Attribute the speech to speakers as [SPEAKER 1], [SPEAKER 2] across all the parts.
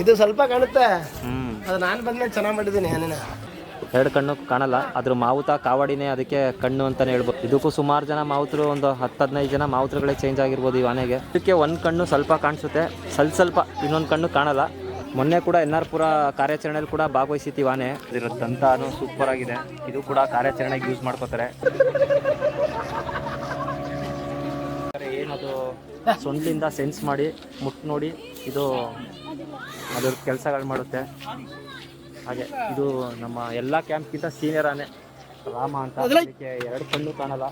[SPEAKER 1] ಇದು ಸ್ವಲ್ಪ ಕಾಣುತ್ತೆ. ಅದು ನಾನು ಬಂದ್ಮೇಲೆ ಚೆನ್ನಾಗಿ ಮಾಡಿದ್ದೀನಿ ಏನೇನ
[SPEAKER 2] ಎರಡು ಕಣ್ಣು ಕಾಣಲ್ಲ ಅದ್ರ ಮಾವುತ ಕಾವಾಡಿನೇ ಅದಕ್ಕೆ ಕಣ್ಣು ಅಂತಾನೆ ಹೇಳ್ಬೋದು. ಇದಕ್ಕೂ ಸುಮಾರು ಜನ ಮಾವುತರು ಒಂದು ಹತ್ತು ಹದಿನೈದು ಜನ ಮಾವುತರುಗಳೇ ಚೇಂಜ್ ಆಗಿರ್ಬೋದು ಈ ಆನೆಗೆ. ಇದಕ್ಕೆ ಒಂದು ಕಣ್ಣು ಸ್ವಲ್ಪ ಕಾಣಿಸುತ್ತೆ ಸ್ವಲ್ಪ ಸ್ವಲ್ಪ ಇನ್ನೊಂದು ಕಣ್ಣು ಕಾಣಲ್ಲ. ಮೊನ್ನೆ ಕೂಡ ಎನ್ ಆರ್ ಪುರ ಕಾರ್ಯಾಚರಣೆಯಲ್ಲಿ ಕೂಡ ಭಾಗವಹಿಸಿತ್ತು ಈ ಆನೆ. ಇದ್ರ ದಂತಾನು ಸೂಪರ್ ಆಗಿದೆ. ಇದು ಕೂಡ ಕಾರ್ಯಾಚರಣೆಗೆ ಯೂಸ್ ಮಾಡ್ಕೋತಾರೆ. ಸೊಂಡ್ಲಿಂದ ಸೆನ್ಸ್ ಮಾಡಿ ಮುಟ್ ನೋಡಿ ಇದು ಅದ್ರ ಕೆಲಸಗಳು ಮಾಡುತ್ತೆ. ಹಾಗೆ ಇದು ನಮ್ಮ ಎಲ್ಲ ಕ್ಯಾಂಪ್ಗಿಂತ ಸೀನಿಯರ್ ಆನೆ ರಾಮ ಅಂತ ಅದಕ್ಕೆ ಎರಡು ಕಣ್ಣು ಕಾಣಲ್ಲ?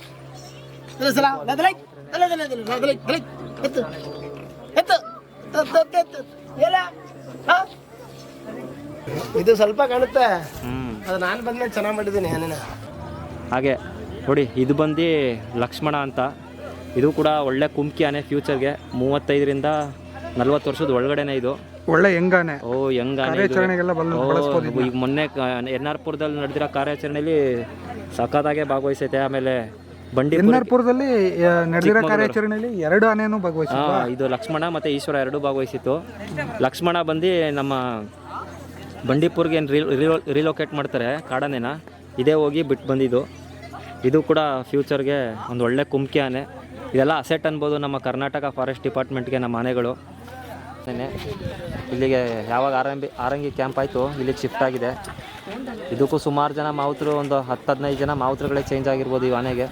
[SPEAKER 1] ಇದು ಸ್ವಲ್ಪ ಕಾಣುತ್ತೆ. ಅದು ನಾನು ಬಂದ್ಮೇಲೆ ಚೆನ್ನಾಗಿ ಮಾಡಿದ್ದೀನಿ
[SPEAKER 2] ಹಾಗೆ ನೋಡಿ ಇದು ಬಂದು ಲಕ್ಷ್ಮಣ ಅಂತ. ಇದು ಕೂಡ ಒಳ್ಳೆ ಕುಮ್ಕಿ ಆನೆ ಫ್ಯೂಚರ್ಗೆ. ಮೂವತ್ತೈದರಿಂದ ನಲ್ವತ್ತು ವರ್ಷದ ಒಳಗಡೆನೆ ಇದು.
[SPEAKER 3] ಒಳ್ಳೆ ಹೆಂಗಾನೆ
[SPEAKER 2] ಓ ಹೆಂಗಾನೆ
[SPEAKER 3] ಕಾರ್ಯಾಚರಣೆಗೆಲ್ಲ ಬಲ್- ಬಳಸ್ಬೋದು
[SPEAKER 2] ಈಗ ಮೊನ್ನೆ ಎನ್ ಆರ್ ಪುರದಲ್ಲಿ ನಡೆದಿರೋ ಕಾರ್ಯಾಚರಣೆಯಲ್ಲಿ ಸಖತ್ತಾಗೆ ಭಾಗವಹಿಸೈತೆ. ಆಮೇಲೆ ಬಂಡಿ
[SPEAKER 3] ಎನ್ ಆರ್ ಪುರದಲ್ಲಿ ಆ, ನಡೆದಿರೋ ಕಾರ್ಯಾಚರಣೆಯಲ್ಲಿ ಎರಡು ಆನೆನೂ ಭಾಗವಹಿಸಿ
[SPEAKER 2] ಹಾ ಇದು ಲಕ್ಷ್ಮಣ ಮತ್ತು ಈಶ್ವರ ಎರಡೂ ಭಾಗವಹಿಸಿತ್ತು. ಲಕ್ಷ್ಮಣ ಬಂದು ನಮ್ಮ ಬಂಡೀಪುರ್ಗೆ ಏನು ರಿಲೊಕೇಟ್ ಮಾಡ್ತಾರೆ ಕಾಡಾನೆನ. ಇದೇ ಹೋಗಿ ಬಿಟ್ಟು ಬಂದಿದ್ದು. ಇದು ಕೂಡ ಫ್ಯೂಚರ್ಗೆ ಒಂದು ಒಳ್ಳೆ ಕುಮ್ಕಿ ಆನೆ. ಇದೆಲ್ಲ ಅಸೆಟ್ ಅನ್ಬೋದು ನಮ್ಮ ಕರ್ನಾಟಕ ಫಾರೆಸ್ಟ್ ಡಿಪಾರ್ಟ್ಮೆಂಟ್ಗೆ ನಮ್ಮ ಆನೆಗಳು. ಆನೆ ಇಲ್ಲಿಗೆ ಯಾವಾಗ ಆರಂಭಿ ಆರಂಗಿ ಕ್ಯಾಂಪ್ ಆಯಿತು ಇಲ್ಲಿಗೆ ಶಿಫ್ಟ್ ಆಗಿದೆ. ಇದಕ್ಕೂ ಸುಮಾರು ಜನ ಮಾವುತರು ಒಂದು ಹತ್ತು ಹದಿನೈದು ಜನ ಮಾವುತರುಗಳೇ ಚೇಂಜ್ ಆಗಿರ್ಬೋದು ಈ ಆನೆಗೆ.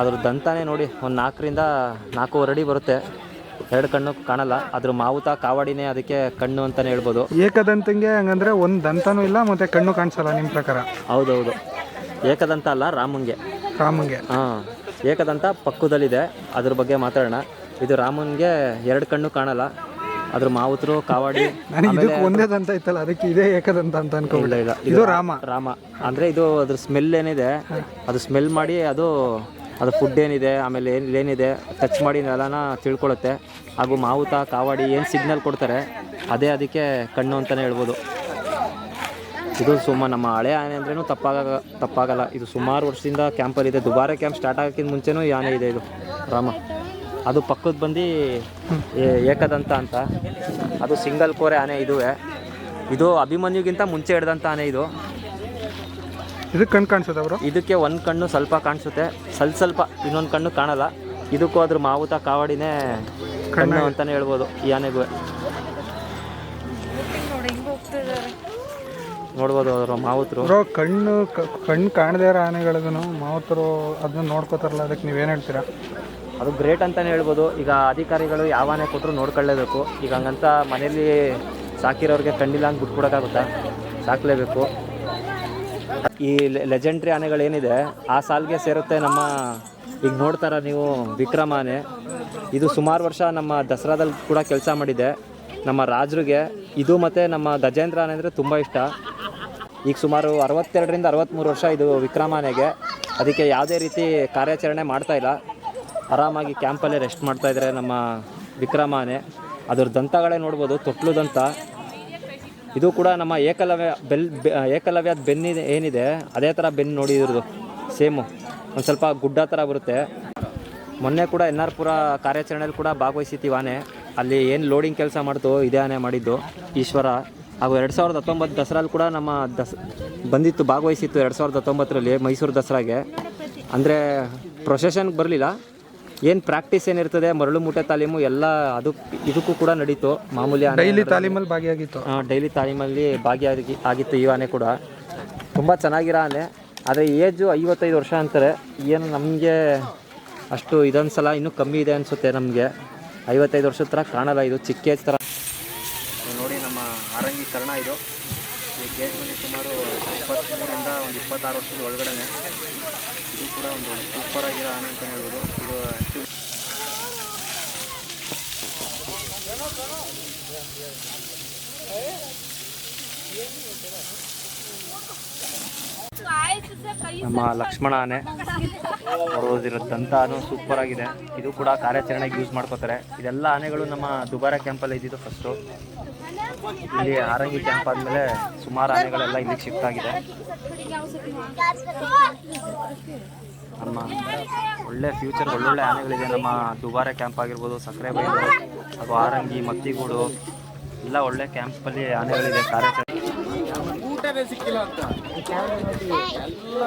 [SPEAKER 2] ಅದ್ರ ದಂತಾನೆ ನೋಡಿ ಒಂದು ನಾಲ್ಕರಿಂದ ನಾಲ್ಕೂವರೆ ಅಡಿ ಬರುತ್ತೆ. ಎರಡು ಕಣ್ಣು ಕಾಣಲ್ಲ ಅದ್ರ ಮಾವುತ ಕಾವಾಡಿನೇ ಅದಕ್ಕೆ ಕಣ್ಣು ಅಂತಲೇ ಹೇಳ್ಬೋದು.
[SPEAKER 3] ಏಕದಂತಂಗೆ ಹಂಗಂದ್ರೆ ಒಂದು ದಂತನೂ ಇಲ್ಲ ಮತ್ತೆ ಕಣ್ಣು ಕಾಣಿಸಲ್ಲ ನಿಮ್ಮ ಪ್ರಕಾರ?
[SPEAKER 2] ಹೌದೌದು. ಏಕದಂತ ಅಲ್ಲ ರಾಮಂಗೆ.
[SPEAKER 3] ರಾಮಂಗೆ.
[SPEAKER 2] ಹಾ ಏಕದಂತ ಪಕ್ಕದಲ್ಲಿದೆ. ಅದ್ರ ಬಗ್ಗೆ ಮಾತಾಡೋಣ. ಇದು ರಾಮನ್ಗೆ ಎರಡು ಕಣ್ಣು ಕಾಣಲ್ಲ. ಅದ್ರ ಮಾವುತರು ಕಾವಾಡಿ
[SPEAKER 3] ಇದಕ್ಕೆ ಒಂದೇ ದಂತ ಇತ್ತಲ್ಲ ಅದಕ್ಕೆ ಇದೇ ಏಕದಂತ ಅಂತ ಅನ್ಕೊಂಡಿಲ್ಲ
[SPEAKER 2] ಇಲ್ಲ
[SPEAKER 3] ಇದು ರಾಮ.
[SPEAKER 2] ರಾಮ. ಅಂದ್ರೆ ಇದು ಅದ್ರ ಸ್ಮೆಲ್ ಏನಿದೆ ಅದು ಸ್ಮೆಲ್ ಮಾಡಿ ಅದು ಅದು ಫುಡ್ ಏನಿದೆ ಆಮೇಲೆ ಏನು ಏನಿದೆ ಟಚ್ ಮಾಡಿ ನೆಲನ ತಿಳ್ಕೊಳ್ಳುತ್ತೆ. ಹಾಗೂ ಮಾವುತ ಕಾವಾಡಿ ಏನು ಸಿಗ್ನಲ್ ಕೊಡ್ತಾರೆ ಅದೇ ಅದಕ್ಕೆ ಕಣ್ಣು ಅಂತಲೇ ಹೇಳ್ಬೋದು. ಇದು ಸುಮ್ಮ ನಮ್ಮ ಹಳೆ ಆನೆ ಅಂದ್ರೂ ತಪ್ಪಾಗ ತಪ್ಪಾಗಲ್ಲ. ಇದು ಸುಮಾರು ವರ್ಷದಿಂದ ಕ್ಯಾಂಪಲ್ಲಿದೆ ದುಬಾರೆ ಕ್ಯಾಂಪ್ ಸ್ಟಾರ್ಟ್ ಆಗೋಕ್ಕಿಂತ ಮುಂಚೆನೂ ಈ ಆನೆ ಇದೆ ಇದು. ರಾಮ. ಅದು ಪಕ್ಕದ ಬಂದು ಏಕದಂತ ಅಂತ. ಅದು ಸಿಂಗಲ್ ಕೋರೆ ಆನೆ ಇದುವೆ. ಇದು ಅಭಿಮನ್ಯುಗಿಂತ ಮುಂಚೆ ಹಿಡ್ದಂಥ ಆನೆ ಇದು.
[SPEAKER 3] ಇದಕ್ಕೆ ಕಣ್ಣು ಕಾಣಿಸುತ್ತೆ ಅವರು?
[SPEAKER 2] ಇದಕ್ಕೆ ಒಂದು ಕಣ್ಣು ಸ್ವಲ್ಪ ಕಾಣಿಸುತ್ತೆ. ಸ್ವಲ್ಪ ಸ್ವಲ್ಪ ಇನ್ನೊಂದು ಕಣ್ಣು ಕಾಣಲ್ಲ. ಇದಕ್ಕೂ ಅದ್ರ ಮಾವುತ ಕಾವಾಡಿನೇ ಕಣ್ಣು ಅಂತಲೇ ಹೇಳ್ಬೋದು ಈ ಆನೆಗೂ. ನೋಡ್ಬೋದು ಅದ್ರ ಮಾವುತರು.
[SPEAKER 3] ಬ್ರೋ ಕಣ್ಣು ಕ- ಕಣ್ಣು ಕಾಣದೇ ಇರೋ ಆನೆಗಳಿಗೂ ಮಾವತರು ಅದನ್ನ ನೋಡ್ಕೋತಾರಲ್ಲ ಅದಕ್ಕೆ ನೀವೇನು ಹೇಳ್ತೀರಾ?
[SPEAKER 2] ಅದು ಗ್ರೇಟ್ ಅಂತಲೇ ಹೇಳ್ಬೋದು. ಈಗ ಅಧಿಕಾರಿಗಳು ಯಾವ ಆನೆ ಕೊಟ್ಟರು ನೋಡ್ಕೊಳ್ಳೇಬೇಕು. ಈಗ ಹಂಗಂತ ಮನೇಲಿ ಸಾಕಿರೋರಿಗೆ ಕಣ್ಣಿಲ್ಲ ಅಂತ ಬಿಟ್ಕೊಡೋಕ್ಕಾಗುತ್ತಾ ಸಾಕಲೇಬೇಕು. ಈ ಲೆಜೆಂಡ್ರಿ ಆನೆಗಳೇನಿದೆ ಆ ಸಾಲ್ಗೆ ಸೇರುತ್ತೆ ನಮ್ಮ ಈಗ ನೋಡ್ತಾರ ನೀವು ವಿಕ್ರಮ ಆನೆ. ಇದು ಸುಮಾರು ವರ್ಷ ನಮ್ಮ ದಸರಾದಲ್ಲಿ ಕೂಡ ಕೆಲಸ ಮಾಡಿದೆ. ನಮ್ಮ ರಾಜರಿಗೆ ಇದು ಮತ್ತು ನಮ್ಮ ಗಜೇಂದ್ರ ಆನೆ ಅಂದರೆ ತುಂಬ ಇಷ್ಟ. ಈಗ ಸುಮಾರು ಅರವತ್ತೆರಡರಿಂದ ಅರವತ್ತ್ಮೂರು ವರ್ಷ ಇದು ವಿಕ್ರಮಾನೆಗೆ. ಅದಕ್ಕೆ ಯಾವುದೇ ರೀತಿ ಕಾರ್ಯಾಚರಣೆ ಮಾಡ್ತಾ ಇಲ್ಲ. ಆರಾಮಾಗಿ ಕ್ಯಾಂಪಲ್ಲೇ ರೆಸ್ಟ್ ಮಾಡ್ತಾ ಇದ್ದಾರೆ ನಮ್ಮ ವಿಕ್ರಮಾನೆ. ಅದರ ದಂತಗಳೇ ನೋಡ್ಬೋದು, ತೊಟ್ಲು ದಂತ. ಇದು ಕೂಡ ನಮ್ಮ ಏಕಲವ್ಯ ಬೆಲ್ ಏಕಲವ್ಯದ ಬೆನ್ನಿದೆ ಏನಿದೆ, ಅದೇ ಥರ ಬೆನ್ನು ನೋಡಿ ಇದ್ರದ್ದು ಸೇಮು. ಒಂದು ಸ್ವಲ್ಪ ಗುಡ್ಡ ಥರ ಬರುತ್ತೆ. ಮೊನ್ನೆ ಕೂಡ ಎನ್ ಆರ್ ಪುರ ಕಾರ್ಯಾಚರಣೆಯಲ್ಲಿ ಕೂಡ ಆನೆ. ಅಲ್ಲಿ ಏನು ಲೋಡಿಂಗ್ ಕೆಲಸ ಮಾಡ್ತು, ಇದೇ ಆನೆ ಮಾಡಿದ್ದು. ಈಶ್ವರ. ಹಾಗೂ ಎರಡು ಸಾವಿರದ ಹತ್ತೊಂಬತ್ತು ದಸರಲ್ಲಿ ಕೂಡ ನಮ್ಮ ದಸ ಬಂದಿತ್ತು ಭಾಗವಹಿಸಿತ್ತು ಎರಡು ಸಾವಿರದ ಹತ್ತೊಂಬತ್ತರಲ್ಲಿ ಮೈಸೂರು ದಸರಾಗೆ. ಅಂದರೆ ಪ್ರೊಸೆಷನ್ಗೆ ಬರಲಿಲ್ಲ. ಏನು ಪ್ರಾಕ್ಟೀಸ್ ಏನಿರ್ತದೆ ಮರಳು ಮೂಟೆ ತಾಲೀಮು ಎಲ್ಲ ಅದು ಇದಕ್ಕೂ ಕೂಡ ನಡೀತು. ಮಾಮೂಲಿ
[SPEAKER 3] ಡೈಲಿ ತಾಲೀಮಲ್ಲಿ ಭಾಗಿಯಾಗಿತ್ತು.
[SPEAKER 2] ಡೈಲಿ ತಾಲೀಮಲ್ಲಿ ಭಾಗಿಯಾಗಿ ಆಗಿತ್ತು ಈ ಆನೆ ಕೂಡ. ತುಂಬ ಚೆನ್ನಾಗಿರೋ ಆನೆ. ಆದರೆ ಏಜು ಐವತ್ತೈದು ವರ್ಷ ಅಂತಾರೆ. ಏನು ನಮಗೆ ಅಷ್ಟು ಇದೊಂದು ಸಲ ಇನ್ನೂ ಕಮ್ಮಿ ಇದೆ ಅನಿಸುತ್ತೆ ನಮಗೆ. ಐವತ್ತೈದು ವರ್ಷದ ಥರ ಕಾಣಲ್ಲ ಇದು. ಚಿಕ್ಕ ಏಜ್ ಥರ ನೋಡಿ ನಮ್ಮ ಆರಂಗಿ ಕರ್ಣ ಇದು ಈ ಕೇಜ್ನಲ್ಲಿ ಸುಮಾರು ಇಪ್ಪತ್ತ್ಮೂರಿಂದ ಒಂದು ಇಪ್ಪತ್ತಾರು ವರ್ಷದ ಒಳಗಡೆ ಇದು ಕೂಡ ಒಂದು ಸೂಪರ್ ಆಗಿರೋ ಆನೆ ಅಂತ ಹೇಳ್ಬೋದು. ಇದು ನಮ್ಮ ಲಕ್ಷ್ಮಣ ಆನೆ ದಂತಾನು ಸೂಪರ್ ಆಗಿದೆ. ಇದು ಕೂಡ ಕಾರ್ಯಾಚರಣೆಗೆ ಯೂಸ್ ಮಾಡ್ಕೋತಾರೆ. ಇದೆಲ್ಲ ಆನೆಗಳು ನಮ್ಮ ದುಬಾರ ಕ್ಯಾಂಪಲ್ಲಿ ಇದ್ದಿದ್ದು ಫಸ್ಟು ಇಲ್ಲಿ ಆರಂಗಿ ಕ್ಯಾಂಪ್ ಆದಮೇಲೆ ಸುಮಾರು ಆನೆಗಳೆಲ್ಲ ಇಲ್ಲಿಗೆ ಶಿಫ್ಟ್ ಆಗಿದೆ. ನಮ್ಮ ಒಳ್ಳೆ ಫ್ಯೂಚರ್ ಒಳ್ಳೊಳ್ಳೆ ಆನೆಗಳಿದೆ ನಮ್ಮ ದುಬಾರೆ ಕ್ಯಾಂಪ್ ಆಗಿರ್ಬೋದು, ಸಕ್ಕರೆ ಬೈಲು ಹಾಗೂ ಆರಂಗಿ, ಮತ್ತಿಗೂಡು ಎಲ್ಲ ಒಳ್ಳೆ ಕ್ಯಾಂಪ್ ಅಲ್ಲಿ ಆನೆಗಳಿದೆ, ಕಾರ್ಯಾಚರಣೆ.
[SPEAKER 4] ಸಿಕ್ಕಿಲ್ಲ ಅಂತ. ಎಲ್ಲ